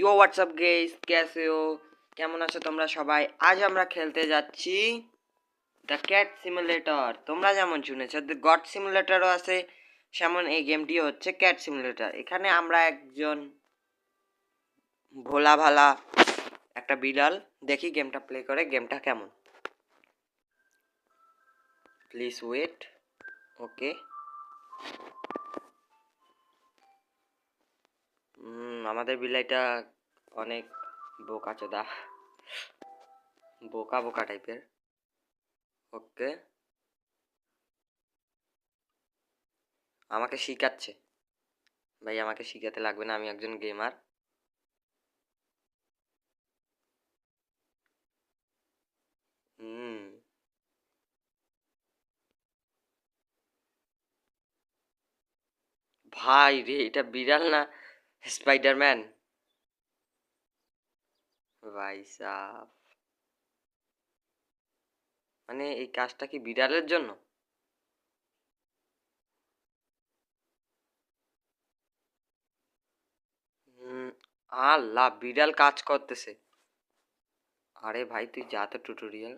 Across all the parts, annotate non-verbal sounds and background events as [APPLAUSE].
ইয়ো WhatsApp guess ক্যাসে ও কেমন আছো তোমরা সবাই? আজ আমরা খেলতে যাচ্ছি দ্য ক্যাট সিমুলেটর তোমরা যেমন শুনেছো গড সিমুলেটরও আছে, সেমন এই গেমটি হচ্ছে ক্যাট সিমুলেটর এখানে আমরা একজন ভোলা ভালা একটা বিড়াল, দেখি গেমটা প্লে করে গেমটা কেমন। প্লিজ ওয়েট ওকে আমাদের বিলাইটা অনেক বোকা চোদা। বোকা বোকা টাইপের। ওকে। আমাকে শিখাচ্ছে। ভাই, আমাকে শিখাতে লাগবে না, আমি একজন গেমার হুম। ভাই রে, এটা বিড়াল না? স্পাইডারম্যান ভাই সাহ মানে এই কাজটা কি বিড়ালের জন্য? আল্লাহ, বিড়াল কাজ করতেছে। আরে ভাই, তুই যা তো টুটোরিয়াল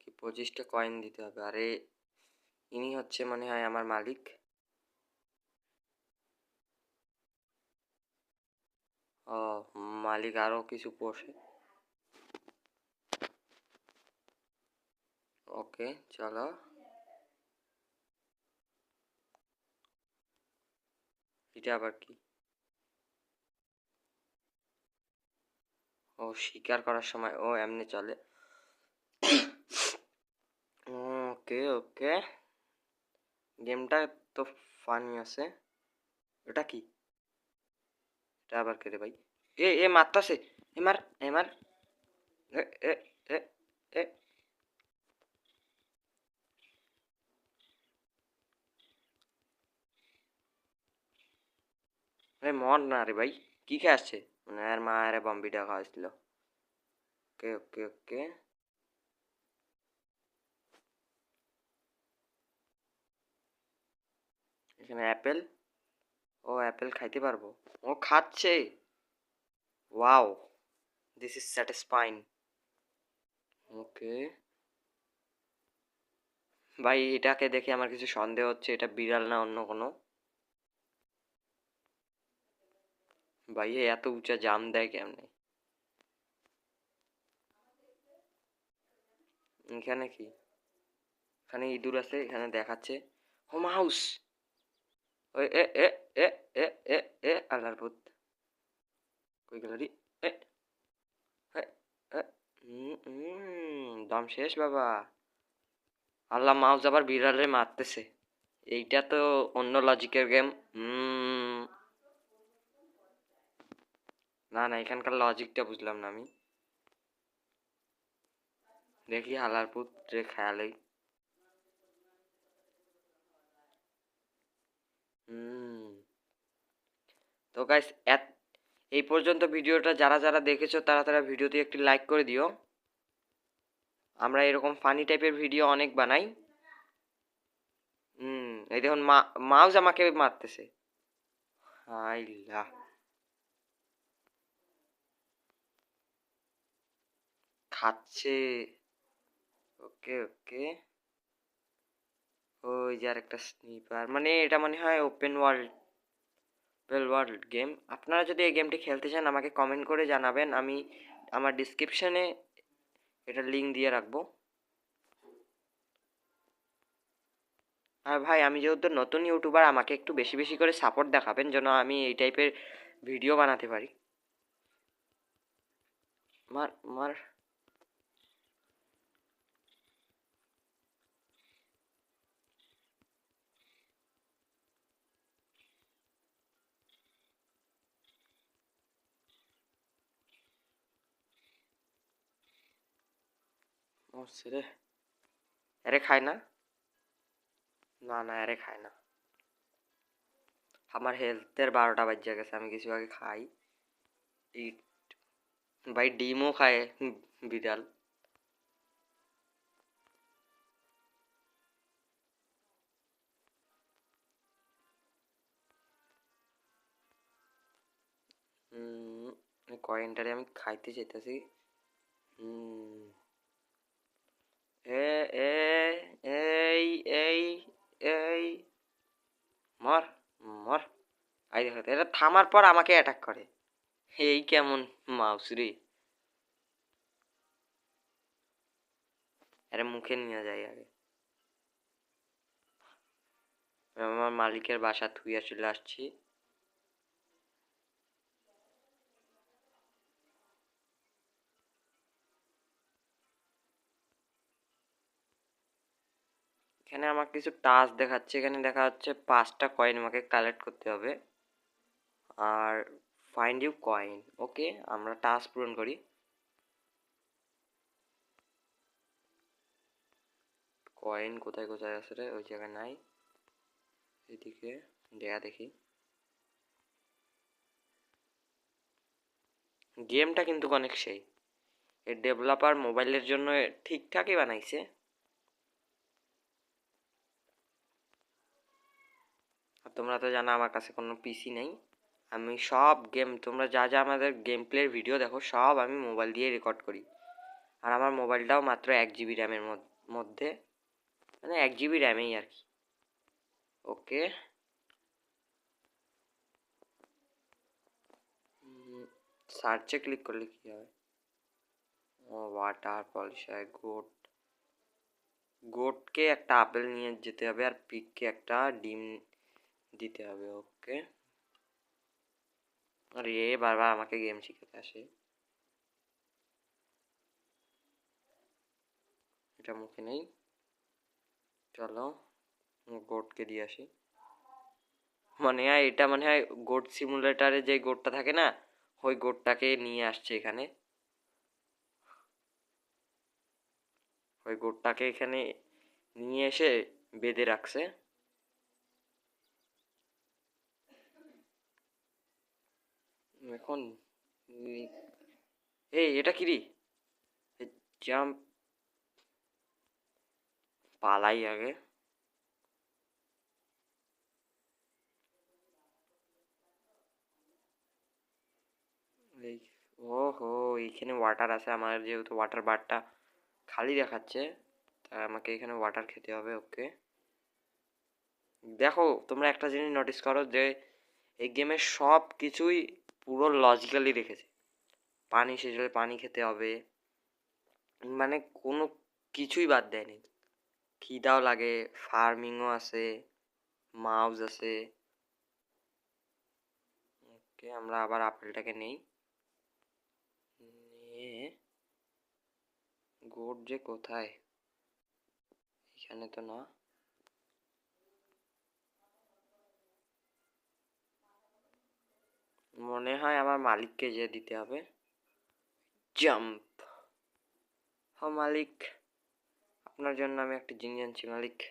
কি পঁচিশটা কয়েন দিতে হবে। আরে, ইনি হচ্ছে মনে হয় আমার মালিক। ও, মালিক আরও কিছু পোষে। ওকে, চলো। এটা আবার কি? ও, শিকার করার সময় ও এমনি চলে। ওকে ওকে গেমটা তো ফানি আছে। এটা কি? এটা আবার কে রে ভাই? এ এ মারতাছে। এ মার, এ এ এ এ মর না রে ভাই। কি আসছে? মানে আর মা আরে বম্বিটা খাওয়াইছিল। ওকে ওকে ওকে এখানে অ্যাপেল। ও অ্যাপেল খাইতে পারব। ও খাচ্ছে। Wow this is satisfying okay. ভাই, এটাকে দেখে আমার কিছু সন্দেহ হচ্ছে, এটা বিড়াল না অন্য কোনো? ভাই এত উঁচা জাম দেয় কেমনে? এখানে কি? এখানে ইঁদুর আছে, এখানে দেখাচ্ছে। Home house. ওই এ এ এ এ এ এ আল্লাহর ভূত কই গেল রে এ দম শেষ, বাবা। আল্লাহ মাউস আবার বিড়ালে মারতেছে। এইটা তো অন্য লজিকের গেম না না, এখানকার লজিকটা বুঝলাম না আমি। দেখি হালার পুত্রে খেয়ালেই। হুম। তো গাইস এই পর্যন্ত ভিডিওটা যারা যারা দেখেছ, তারা তারা ভিডিওতে একটি লাইক করে দিও। আমরা এরকম ফানি টাইপের ভিডিও অনেক বানাই। হুম, এই দেখুন, মা মাউস আমাকে মারতেছে। হাইলা খাচ্ছে। ওকে ওকে ওই যে আরেকটা স্নিপার মানে এটা মনে হয় open world open world game আপনারা যদি এই গেমটি খেলতে চান, আমাকে কমেন্ট করে জানাবেন। আমি আমার ডিসক্রিপশনে এটা লিঙ্ক দিয়ে রাখব। আর ভাই, আমি যেহেতু নতুন ইউটিউবার আমাকে একটু বেশি বেশি করে সাপোর্ট দেখাবেন, যেন আমি এই টাইপের ভিডিও বানাতে পারি। মার মার Oh, अरे अरे ना ना ना अरे खाए ना हमारे हेल्थर बारोटा बज जाएगा, सर। हम किसी आगे खाई। ईट भाई डीमो खाए विदाल কয়েনটারে আমি খাইতে যেতেছি হুম এ এ, এই এই এই, মর মর। আই দেখো, এটা থামার পর আমাকে অ্যাটাক করে। এই কেমন মাউস রে। আরে মুখে নিয়ে যায় আগে। আমার মালিকের বাসা থুইয়া চলে আসছি। এখানে আমার কিছু টাস্ক দেখাচ্ছে। এখানে দেখা যাচ্ছে পাঁচটা কয়েন আমাকে কালেক্ট করতে হবে। আর ফাইন্ড ইউ কয়েন ওকে আমরা টাস্ক পূরণ করি। কয়েন কোথায় কোথায় আছে রে? ওই জায়গায় নাই। এদিকে দেয়া দেখি। গেমটা কিন্তু অনেক সেই। এর ডেভেলপার মোবাইলের জন্য ঠিকঠাকই বানাইছে। তোমরা তো জানো আমার কাছে কোনো পিসি নেই। আমি সব গেম তোমরা যা যা আমাদের গেম প্লের ভিডিও দেখো, সব আমি মোবাইল দিয়ে রেকর্ড করি। আর আমার মোবাইলটাও মাত্র এক জিবি র্যামের মধ্যে। মানে এক জিবি র্যামেই আর কি। ওকে। সার্চে ক্লিক করলে কি হবে? ও ওয়াটার পলিশায় গোট গোটকে একটা আপেল নিয়ে যেতে হবে আর পিককে একটা ডিম দিতে হবে, ওকে? আর, এ বারবার আমাকে গেম শিখাতে আসে। এটা মুখে নেই। চলো গোটকে দিয়ে আসি। মনে হয়, এটা মনে হয় গোট সিমুলেটারে যে গোটটা থাকে না, ওই গোটটাকে নিয়ে আসছে এখানে। ওই গোটটাকে এখানে নিয়ে এসে বেঁধে রাখছে। এখন, এই এটা কি রে? জাম্প পালাই আগে। এই ও হো এইখানে ওয়াটার আছে, আমার যেহেতু ওয়াটার বারটা খালি দেখাচ্ছে, তাই আমাকে এখানে ওয়াটার খেতে হবে ওকে দেখো, তোমরা একটা জিনিস নোটিস করো যে, এই গেমের সব কিছুই পুরো লজিক্যালি রেখেছে পানি শেষ হলে পানি খেতে হবে। মানে কোনো কিছুই বাদ দেয়নি। খিদাও লাগে ফার্মিংও আছে মাউস আছে। ওকে, আমরা আবার আপেলটাকে নেই। নিয়ে গোট যে কোথায়? এখানে তো না। মনে হয় আমার মালিককে যে দিতে হবে। জাম্প। হ মালিক, আপনার জন্য আমি একটা জিনিস আনছি, মালিক।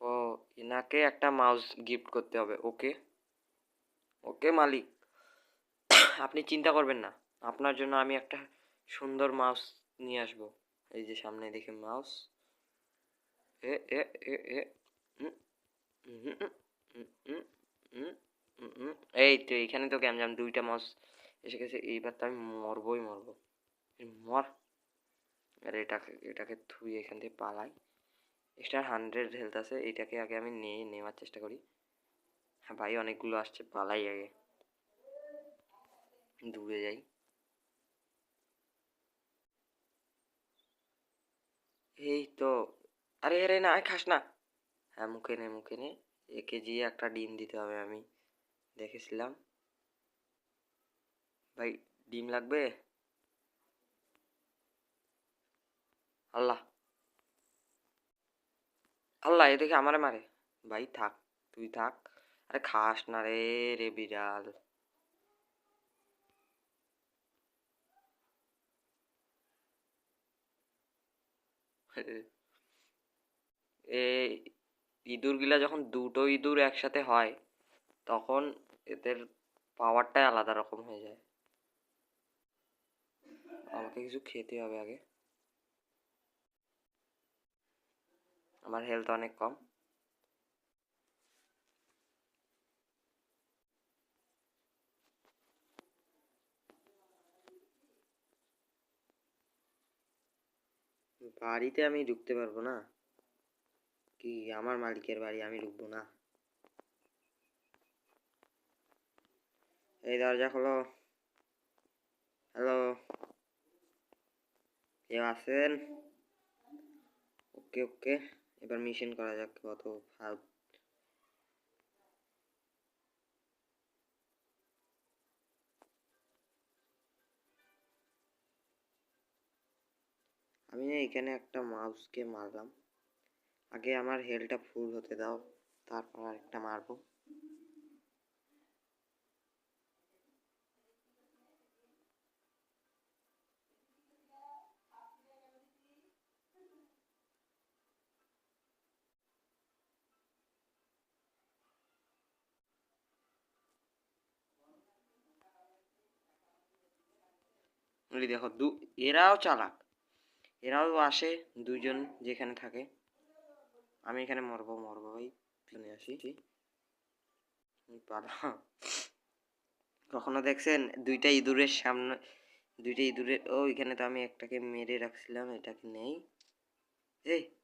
ও, এনাকে একটা মাউস গিফট করতে হবে, ওকে? ওকে, মালিক। [COUGHS] আপনি চিন্তা করবেন না, আপনার জন্য আমি একটা সুন্দর মাউস নিয়ে আসব। এই যে সামনে দেখে মাউস। এ এ এ এ। এই তো এখানে তো গ্যামজাম দুইটা মাউস এসে গেছে, এইবার তো আমি মরবই মরবো। মর। আর এটাকে এটাকে থুই এখান থেকে পালাই। এক্সট্রা হান্ড্রেড হেলথ আছে, এইটাকে আগে আমি নিয়ে নেওয়ার চেষ্টা করি। হ্যাঁ ভাই, অনেকগুলো আসছে, পালাই আগে। দূরে যাই। এই তো, আরে আরে, না খাস না। হ্যাঁ মুখে নে মুখে নে। একে যে একটা ডিম দিতে হবে আমি। দেখেছিলাম। ভাই, ডিম লাগবে? আল্লাহ। আল্লাহ, এ দেখে আমারে মারে। ভাই, থাক, তুই থাক। আরে খাস না রে রে বিড়াল। এই ইঁদুরগুলা যখন দুটো ইঁদুর একসাথে হয়, তখন এদের পাওয়ারটাই আলাদা রকম হয়ে যায়। আমাকে কিছু খেতে হবে আগে। আমার হেলথ অনেক কম। বাড়িতে আমি ঢুকতে পারব না। কি আমার মালিকের বাড়ি আমি ঢুকবো না। এই দরজা খোলো। হ্যালো। কেউ আছেন? ওকে ওকে। এবার মিশন করা যাক, কত ভাব আমি এখানে একটা মাউসকে মারলাম। আগে আমার হেলটা ফুল হতে দাও, তারপর আরেকটা মারবো। দেখো, দু এরাও চালাক। এরাও আসে দুজন যেখানে থাকে। আমি এখানে মরবো মরবো ভাই। পিছনে আসি। পালা। কখনো দেখছেন? দুইটা ইঁদুরের সামনে, দুইটা ইঁদুরের, ও, এখানে তো আমি একটাকে মেরে রাখছিলাম, এটাকে নেই। এই!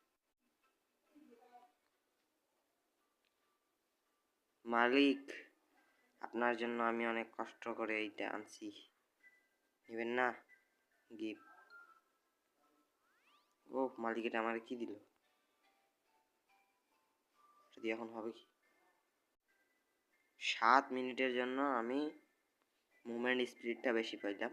মালিক, আপনার জন্য আমি অনেক কষ্ট করে এইটা আনছি। নেবেন না? গিফট। ও, মালিক এটা আমার কি দিল? যদি এখন হবে কি? সাত মিনিটের জন্য আমি মুভমেন্ট স্পিডটা বেশি পাইলাম।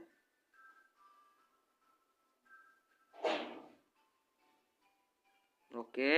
ওকে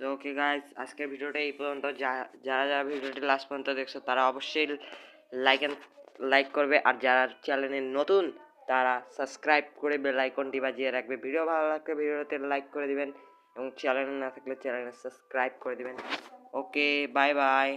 তো ওকে গাইজ আজকের ভিডিওটা এই পর্যন্ত। যারা যারা ভিডিওটি লাস্ট পর্যন্ত দেখছ, তারা অবশ্যই লাইক লাইক করবে। আর যারা চ্যানেলে নতুন, তারা সাবস্ক্রাইব করে বেল আইকনটি বাজিয়ে রাখবে। ভিডিও ভালো লাগলে ভিডিওতে লাইক করে দিবেন। এবং চ্যানেল না থাকলে চ্যানেলে সাবস্ক্রাইব করে দিবেন। Okay bye bye